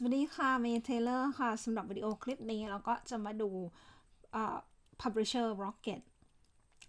สวัสดีค่ะเมย์เทเลอร์ค่ะสำหรับวิดีโอคลิปนี้เราก็จะมาดู Publisher Rocket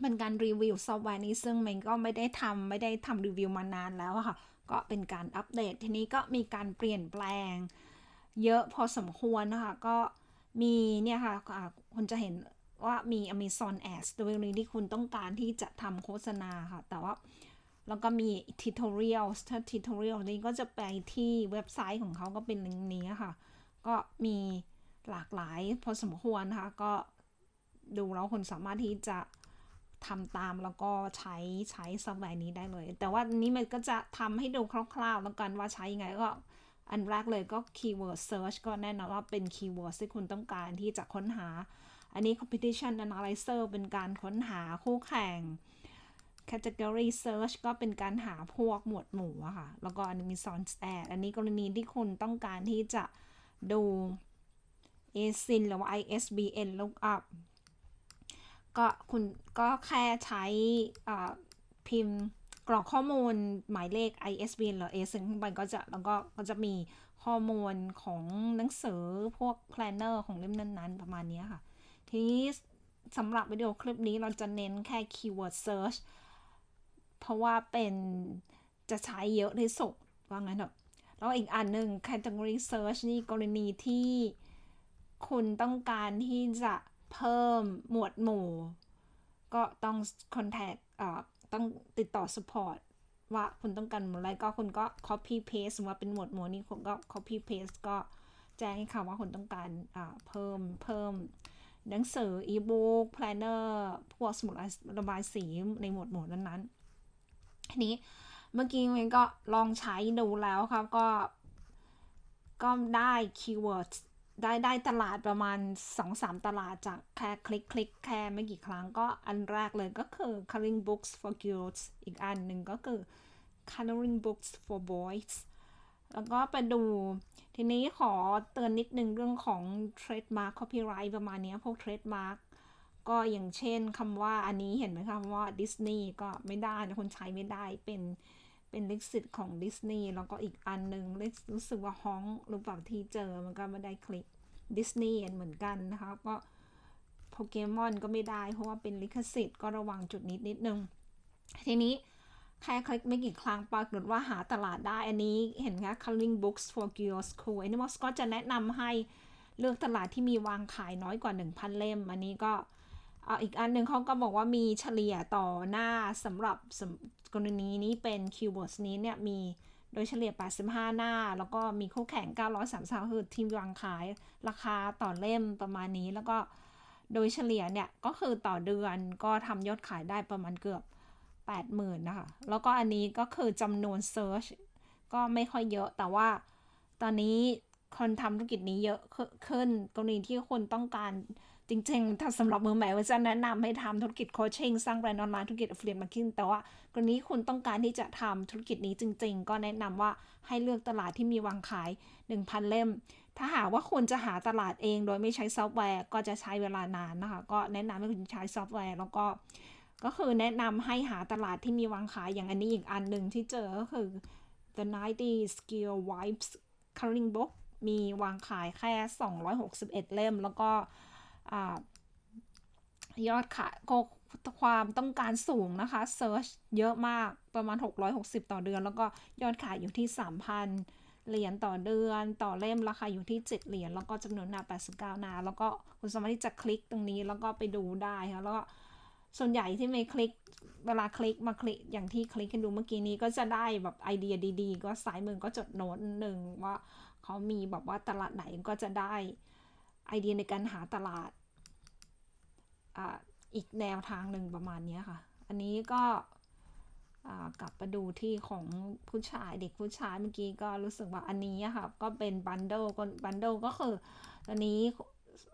เป็นการรีวิวซอฟต์แวร์นี้ซึ่งเมย์ก็ไม่ได้ทำไม่ได้ทำรีวิวมานานแล้วค่ะ ก็เป็นการอัปเดตทีนี้ก็มีการเปลี่ยนแปลง เยอะพอสมควรนะคะ ก็มีเนี่ยค่ะคุณจะเห็นว่ามี Amazon Ads โดยกรณีที่คุณต้องการที่จะทำโฆษณาค่ะ แต่ว่า แล้วก็มี tutorial ถ้า tutorial นี้ก็จะไปที่เว็บไซต์ของเขาก็เป็นลิงก์นี้ค่ะ ก็มีหลากหลายพอสมควรนะคะก็ดูแล้วคนสามารถที่จะทำตามแล้วก็ใช้ใช้ซอฟต์แวร์นี้ได้เลย แต่ว่านี้มันก็จะทำให้ดูคร่าวๆ แล้วกันว่าใช้ยังไงก็อันแรกเลยก็ keyword search ก็แน่นอนว่าเป็น keyword ที่คุณต้องการที่จะค้นหา อันนี้ competition analyzer เป็นการค้นหาคู่แข่ง category search ก็เป็นการหาพวกหมวดหมู่อะค่ะ แล้วก็อันนี้มี s o n stat อันนี้กรณีที่คุณต้องการที่จะดู ASIN หรือว่า ISBN lookup ก็คุณก็แค่ใช้พิมพ์กรอกข้อมูลหมายเลข ISBN หรือ ASIN ขึ้นไปก็จะแล้วก็ก็จะมีข้อมูลของหนังสือพวก planner ของเล่มนั้นๆ ประมาณนี้ค่ะ ทีนี้สำหรับวิดีโอคลิปนี้เราจะเน้นแค่ keyword search เพราะว่าเป็นจะใช้เยอะที่สุดว่างั้นเถอะแล้วอีกอันหนึ่ง category search นี่กรณีที่คุณต้องการที่จะเพิ่มหมวดหมู่ ก็ต้อง contact อต้องติดต่อ support ว่าคุณต้องการหมวดอะไรก็คุณก็ copy paste ว่าเป็นหมวดหมู่นี้คุณก็ copy paste ก็แจ้งให้เขาว่าคุณต้องการเพิ่มเพิ่มหนังสือ e-book planner พวกสมุดระบายสีในหมวดหมู่นั้นๆ ทีนี้เมื่อกี้เองก็ลองใช้ดูแล้วครับก็ ก็ได้คีย์เวิร์ดได้ได้ตลาดประมาณ 2-3 ตลาดจากแค่คลิกคลิกแค่ไม่กี่ครั้งก็อันแรกเลยก็คือ coloring books for girls อีกอันหนึ่งก็คือ coloring books for boys แล้วก็ไปดูทีนี้ขอเตือนนิดนึงเรื่องของ trademark copyright ประมาณนี้พวก trademark ก็อย่างเช่นคำว่าอันนี้เห็นไหมคะว่าดิสนีย์ก็ไม่ได้นะคนใช้ไม่ได้เป็นเป็นลิขสิทธิ์ของดิสนีย์แล้วก็อีกอันหนึ่งรู้สึกว่าฮ้องหรือเปล่าที่เจอมันก็ไม่ได้คลิกดิสนีย์เหมือนกันนะคะก็โปเกมอนก็ไม่ได้ เพราะว่าเป็นลิขสิทธิ์ก็ระวังจุดนิดนิดนึง ทีนี้แค่คลิกไม่กี่ครั้งปรากฏว่าหาตลาดได้อันนี้เห็นไหม coloring books for girls school อันนี้มอสก็จะแนะนำให้เลือกตลาดที่มีวางขายน้อยกว่า 1,000 เล่ม อันนี้ก็ เอาอีกอันหนึ่งเขาก็บอกว่ามีเฉลี่ยต่อหน้าสำหรับกรณีนี้เป็น keywords นี้เนี่ยมีโดยเฉลี่ย 85 หน้า แล้วก็มีคู่แข่ง 933คือทีมวางขายราคาต่อเล่มประมาณนี้ แล้วก็โดยเฉลี่ยเนี่ยก็คือต่อเดือนก็ทำยอดขายได้ประมาณเกือบ 80,000นะคะ แล้วก็อันนี้ก็คือจำนวน search ก็ไม่ค่อยเยอะแต่ว่าตอนนี้คนทำธุรกิจนี้เยอะขึ้นกรณีที่คนต้องการ จริงๆ ถ้าสำหรับมือใหม่ว่าจะแนะนำให้ทำธุรกิจโคชชิ่งสร้างแบรนด์ออนไลน์ธุรกิจ affiliate marketing แต่ว่ากรณีคุณต้องการที่จะทำธุรกิจนี้จริง ๆ ก็แนะนำว่าให้เลือกตลาดที่มีวางขาย 1,000 เล่ม ถ้าหากว่าคุณจะหาตลาดเองโดยไม่ใช้ซอฟต์แวร์ ก็จะใช้เวลานานนะคะ ก็แนะนำให้คุณใช้ซอฟต์แวร์ แล้วก็ก็คือแนะนำให้หาตลาดที่มีวางขายอย่างอันนี้อีกอันหนึ่งที่เจอก็คือ the 90 skill vibes coloring book มีวางขายแค่ 261 เล่ม แล้วก็ ยอดขายก็ความต้องการสูงนะคะ Search เยอะมากประมาณ 660 ต่อเดือน แล้วก็ยอดขายอยู่ที่ 3,000 เหรียญต่อเดือน ต่อเล่มราคาอยู่ที่ 7 เหรียญแล้วก็จำนวนหน้า 89 หน้า แล้วก็คุณสามารถที่จะคลิกตรงนี้แล้วก็ไปดูได้ค่ะแล้วก็ส่วนใหญ่ที่ไม่คลิกเวลาคลิกมาคลิกอย่างที่คลิกกันดูเมื่อกี้นี้ก็จะได้แบบไอเดียดีๆ ก็สายมือก็จดโน้ตหนึ่งว่าเขามีแบบว่าตลาดไหนก็จะได้ ไอเดียในการหาตลาดอีกแนวทางหนึ่งประมาณนี้ค่ะ อันนี้ก็กลับมาดูที่ของผู้ชายเด็กผู้ชายเมื่อกี้ก็รู้สึกว่าอันนี้ค่ะก็เป็นบันเดิลก็บันเดิลก็คือตอนนี้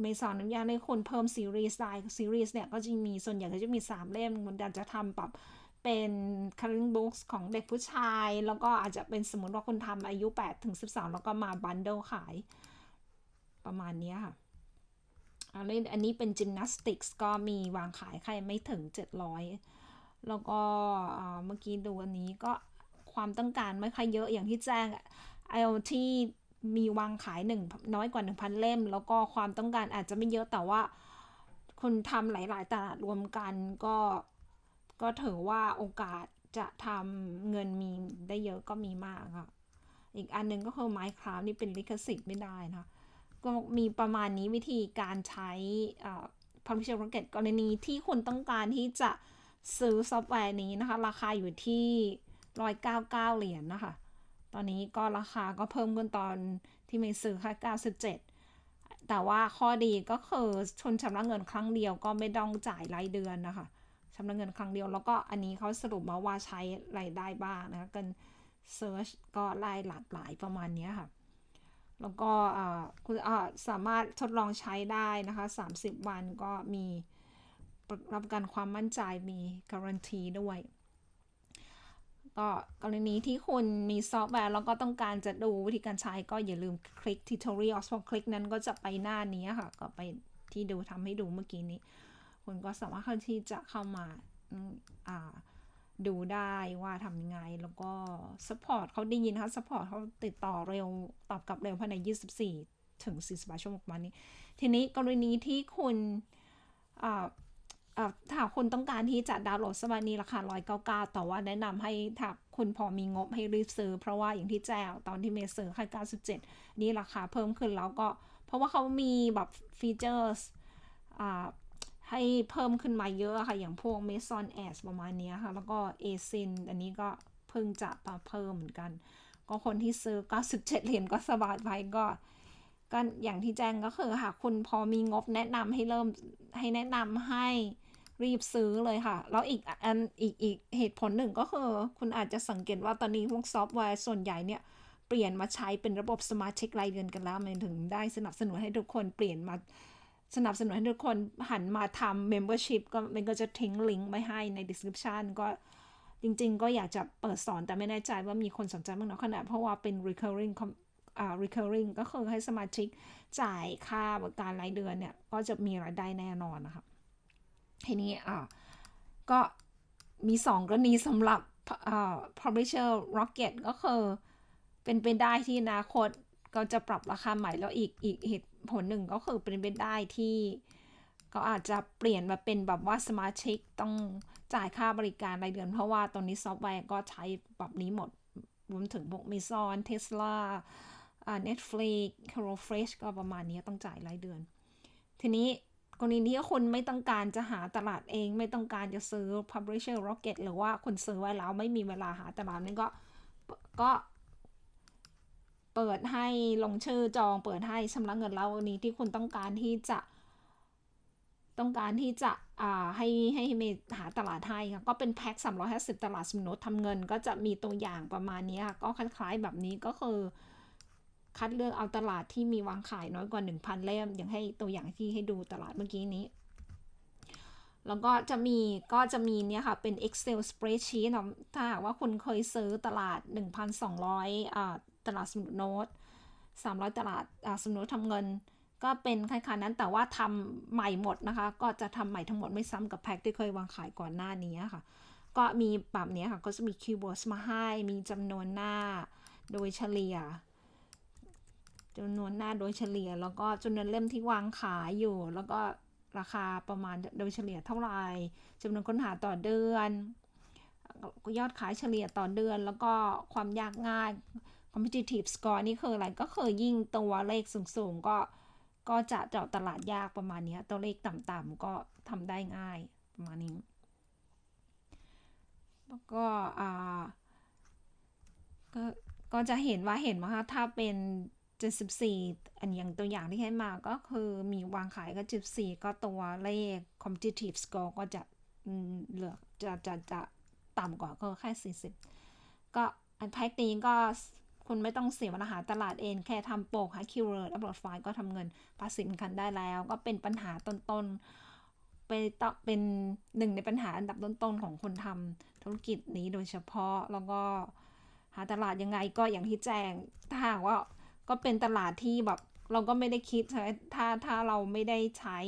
เมสอนอนุญาตให้คนเพิ่มซีรีส์ได้ซีรีส์เนี่ยก็จะมีส่วนใหญ่ก็จะมี 3 เล่มมันจะทำปรับเป็น coloring books ของเด็กผู้ชาย แล้วก็อาจจะเป็นสมมติว่าคนทำอายุ8ถึง12 แล้วก็มาบันเดิลขาย ประมาณนี้ค่ะอันนี้อันนี้เป็นจิมนาสติกส์ก็มีวางขายใครไม่ถึง 700 แล้วก็เมื่อกี้ดูอันนี้ก็ความต้องการไม่ค่อยเยอะอย่างที่แจ้ง IoT มีวางขายหนึ่งน้อยกว่า 1,000 เล่ม แล้วก็ความต้องการอาจจะไม่เยอะแต่ว่าคุณทำหลาย ๆ ตลาดรวมกันก็ก็ถือว่าโอกาสจะทำเงินมีได้เยอะก็มีมากค่ะ อีกอันหนึ่งก็คือ Minecraft นี่เป็นลิขสิทธิ์ไม่ได้นะคะ ก็มีประมาณนี้วิธีการใช้ Publisher Rocket กรณีที่คุณต้องการที่จะซื้อซอฟต์แวร์นี้นะคะ ราคาอยู่ที่ 199 เหรียญนนะคะ ตอนนี้ก็ราคาก็เพิ่มขึ้นตอนที่ไม่ซื้อค่ะ97 แต่ว่าข้อดีก็คือชนชำระเงินครั้งเดียวก็ไม่ต้องจ่ายรายเดือนนะคะชำระเงินครั้งเดียวแล้วก็อันนี้เขาสรุปมาว่าใช้อะไรได้บ้างนะคะกันเซิร์ชก็ไล่หลากหลายประมาณนี้ค่ะ แล้วก็คุณสามารถทดลองใช้ได้นะคะ 30 วันก็มีรับประกันความมั่นใจมีการันตีด้วยก็กรณีที่คุณมีซอฟต์แวร์แล้วก็ต้องการจะดูวิธีการใช้ก็อย่าลืมคลิก tutorial พอคลิกนั้นก็จะไปหน้านี้ค่ะ ก็ไปที่ดูทำให้ดูเมื่อกี้นี้ คุณก็สามารถที่จะเข้ามาอ่า ดูได้ว่าทำยังไง แล้วก็ support เขาได้ยินนะคะ support เขาติดต่อเร็วตอบกลับเร็วภายใน 24 ถึง 48 ชั่วโมงประมานี้ ทีนี้กรณีที่คุณถ้าคุณต้องการที่จะดาวน์โหลดสมานี้ราคา 199 แต่ว่าแนะนำให้ถ้าคุณพอมีงบให้รีบซื้อ เพราะว่าอย่างที่แจ้งตอนที่เมย์ซื้อค่า97 นี่ราคาเพิ่มขึ้นแล้วก็ เพราะว่าเขามีแบบฟีเจอร์ ให้เพิ่มขึ้นมาเยอะค่ะ อย่างพวก Mason a d ประมาณนี้ค่ะ แล้วก็ ASIN อันนี้ก็เพิ่งจะมาเพิ่มเหมือนกัน ก็คนที่ซื้อ 97 เหรียญก็สบายไปก็ก็อย่างที่แจ้งก็คือค่ะคุณพอมีงบแนะนำให้เริ่มให้แนะนำให้รีบซื้อเลยค่ะ แล้วอีกอันอีกอีกเหตุผลหนึ่งก็คือ คุณอาจจะสังเกตว่าตอนนี้พวกซอฟต์แวร์ส่วนใหญ่เนี่ยเปลี่ยนมาใช้เป็นระบบสมาชิกรายเดือนกันแล้วมันถึงได้สนับสนุนให้ทุกคนเปลี่ยนมา สนับสนุนให้ทุกคนหันมาทำ membership ก็มันก็จะทิ้งลิงก์ไว้ให้ใน description ก็จริง ๆ ก็อยากจะเปิดสอนแต่ไม่แน่ใจว่ามีคนสนใจบ้างน้อยขนาดเพราะว่าเป็น recurring อ่า recurring ก็คือให้สมาชิกจ่ายค่าบริการรายเดือนเนี่ย ก็จะมีรายได้แน่นอนนะคะทีนี้อ่าก็มี 2 กรณีสำหรับ publisher rocket ก็คือเป็นไปได้ที่อนาคต ก็จะปรับราคาใหม่แล้วอีกอีกเหตุผลหนึ่งก็คือเป็นไปได้ที่ก็อาจจะเปลี่ยนมาเป็นแบบว่าสมาชิกต้องจ่ายค่าบริการรายเดือน เพราะว่าตอนนี้ซอฟต์แวร์ก็ใช้แบบนี้หมด รวมถึงพวกมิซอนเทสลาอ่า Netflix HelloFresh ก็ประมาณนี้ต้องจ่ายรายเดือน ทีนี้กรณีที่คุณไม่ต้องการจะหาตลาดเองไม่ต้องการจะซื้อ Publisher Rocket หรือว่าคุณซื้อไว้แล้วไม่มีเวลาหาตลาดนั้นก็ก็ เปิดให้ลงชื่อจอง เปิดให้ชำระเงินแล้ววันนี้ที่คุณต้องการที่จะ ต้องการที่จะอ่าให้ให้เมหาตลาดให้ค่ะก็เป็นแพ็ค350 ตลาดสมนติทำเงินก็จะมีตัวอย่างประมาณนี้ค่ะก็คล้ายๆแบบนี้ก็คือ คัดเลือกเอาตลาดที่มีวางขายน้อยกว่า 1,000 เล่ม อย่างให้ตัวอย่างที่ให้ดูตลาดเมื่อกี้นี้ แล้วก็จะมีก็จะมีเนี่ยค่ะ เป็น Excel spreadsheet ถ้าหากว่าคุณเคยซื้อตลาด 1,200อ่าตลาดสมุดโน้ต300 ตลาดอ่าสมุดทำเงิน ก็เป็นคล้ายๆนั้นแต่ว่าทำใหม่หมดนะคะ ก็จะทำใหม่ทั้งหมดไม่ซ้ำกับแพ็คที่เคยวางขายก่อนหน้านี้ค่ะ ก็มีแบบนี้ค่ะก็จะมีคีย์เวิร์ดมาให้ มีจำนวนหน้าโดยเฉลี่ยจำนวนหน้าโดยเฉลี่ย แล้วก็จำนวนเล่มที่วางขายอยู่แล้วก็ ราคาประมาณโดยเฉลี่ยเท่าไหร่จำนวนค้นหาต่อเดือนยอดขายเฉลี่ยต่อเดือน แล้วก็ความยากง่าย competitive score นี่คืออะไรก็คือยิ่งตัวเลขสูงๆ ก็ก็จะเจาะตลาดยากประมาณนี้ตัวเลขต่ำๆก็ทำได้ง่ายประมาณนี้ แล้วก็อ่าก็ก็จะเห็นว่าเห็นไหมคะถ้าเป็น 74 อันอย่างตัวอย่างที่ให้มาก็คือมีวางขายก็ 74 ก็ตัวเลข competitive score ก็จะเหลือจะจะจะต่ำกว่าก็แค่ 40 ก็อันแพ็กนี้ก็คุณไม่ต้องเสียเวลาหาตลาดเอง แค่ทำโปกหาคีย์เวิร์ดอัปโหลดไฟล์ก็ทำเงินภาษีคันได้แล้ว ก็เป็นปัญหาต้นๆไปต่อเป็นหนึ่งในปัญหาอันดับต้นๆของคนทำธุรกิจนี้โดยเฉพาะแล้วก็หาตลาดยังไงก็อย่างที่แจ้งถ้าหากว่า ก็เป็นตลาดที่แบบเราก็ไม่ได้คิดใช่ถ้าถ้าเราไม่ได้ใช้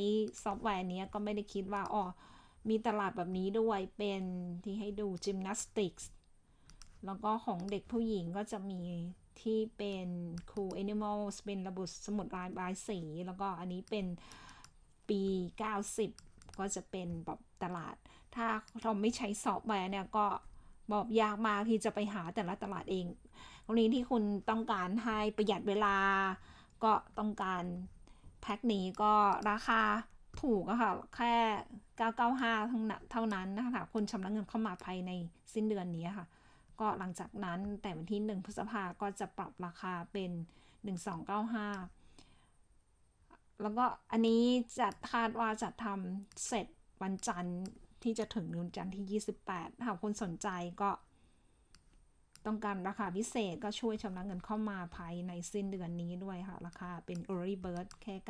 ซอฟต์แวร์นี้ก็ไม่ได้คิดว่าอ๋อมีตลาดแบบนี้ด้วยเป็นที่ให้ดูจิมนาสติกส์แล้วก็ของเด็กผู้หญิงก็จะมีที่เป็น Cool Animals เป็นระบบสมุดลายบายสี แล้วก็อันนี้เป็นปี 90 ก็จะเป็นแบบตลาด ถ้าเราไม่ใช้ซอฟต์แวร์เนี่ยก็บอกยากมากที่จะไปหาแต่ละตลาดเอง ตรงนี้ที่คุณต้องการให้ประหยัดเวลา ก็ต้องการแพ็คนี้ก็ราคาถูกอะค่ะ แค่ 995เท่านั้นเท่านั้นนะคะคุณชำระเงินเข้ามาภายในสิ้นเดือนนี้ค่ะ ก็หลังจากนั้นแต่วันที่ 1 พฤษภาก็จะปรับราคาเป็น 1295 แล้วก็อันนี้จะคาดว่าจะทำเสร็จวันจันทร์ที่จะถึงวันจันทร์ที่ 28 หากคนสนใจก็ ต้องการราคาพิเศษก็ช่วยชำระเงินเข้ามาภายในสิ้นเดือนนี้ด้วยค่ะ ราคาเป็น early bird แค่ 995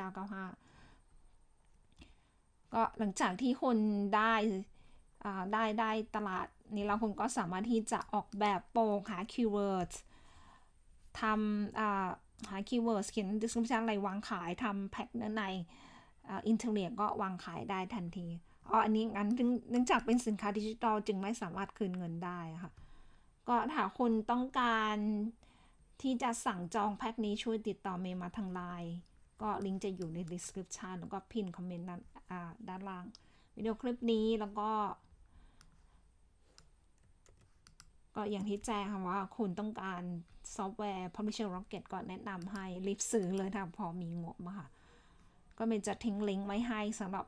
ก็หลังจากที่คนได้ได้ได้ตลาดนี้แล้วคุณก็สามารถที่จะออกแบบโปรหา keywords ทำอ่าหา keywords เขียน description อะไรวางขายทำแพ็คเนื้อในอินเทอร์เน็ตก็วางขายได้ทันทีอ๋ออันนี้งั้นเนื่องจากเป็นสินค้าดิจิทัลจึงไม่สามารถคืนเงินได้ค่ะ ก็ถ้าคุณต้องการที่จะสั่งจองแพ็คนี้ช่วยติดต่อเมย์มาทางไลน์ก็ลิงก์จะอยู่ใน description แล้วก็พินคอมเมนต์ด้านด้านล่างวิดีโอคลิปนี้แล้วก็ ก็อย่างที่แจ้งค่ะว่าคุณต้องการซอฟต์แวร์ Publisher Rocket ก็แนะนำให้รีบซื้อเลยถ้าพอมีงบอะค่ะ ก็เมย์จะทิ้งลิงก์ไว้ให้สำหรับ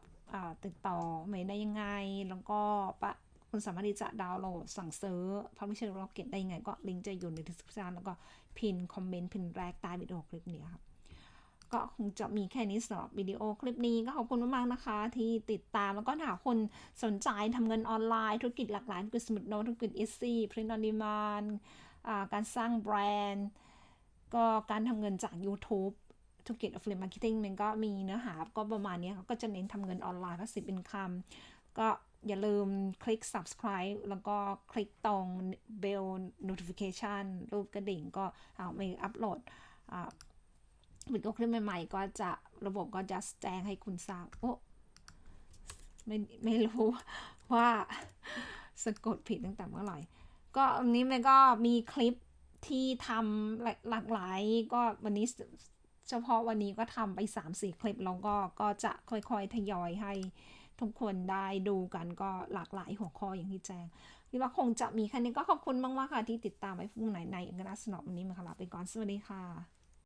ติดต่อเมย์ได้ยังไง แล้วก็ปะ คุณสามารถที่จะดาวน์โหลดสั่งซื้อ Publisher Rocket ได้ยังไง ก็ลิงก์จะอยู่ใน description แล้วก็พินคอมเมนต์พินแรกใต้วิดีโอคลิปนี้ครับก็คงจะมีแค่นี้สำหรับวิดีโอคลิปนี้ก็ขอบคุณมากๆนะคะ ที่ติดตามแล้วก็ถ้าคนสนใจทำเงินออนไลน์ ธุรกิจหลากหลายธุรกิจสมุดโน้ตธุรกิจ Easy Print on Demand อ่าการสร้างแบรนด์ ก็การทำเงินจาก YouTube ธุรกิจ Affiliate Marketing มันก็มีเนื้อหาก็ประมาณนี้ก็จะเน้นทำเงินออนไลน์ passive income ก็ อย่าลืมคลิก subscribe แล้วก็คลิกตรง bell notification รูปกระดิ่งก็เอาไปอัปโหลดวิดีโอคลิปใหม่ๆ ก็จะระบบก็จะแจ้งให้คุณทราบโอ้ไม่ไม่รู้ว่าสะกดผิดตั้งแต่เมื่อไหร่ ก็อันนี้มันก็มีคลิปที่ทำหลากหลาย ก็วันนี้เฉพาะวันนี้ก็ทำไป 3-4 คลิป แล้วก็ก็จะค่อยๆ ทยอยให้ ทุกคนได้ดูกันก็หลากหลายหัวข้ออย่างที่แจ้งคิดว่าคงจะมีแค่นี้ก็ขอบคุณมากๆค่ะที่ติดตามไว้พรุ่งไหนในอังกฤษสนอวันนี้มาค่ะลาไปก่อนสวัสดีค่ะ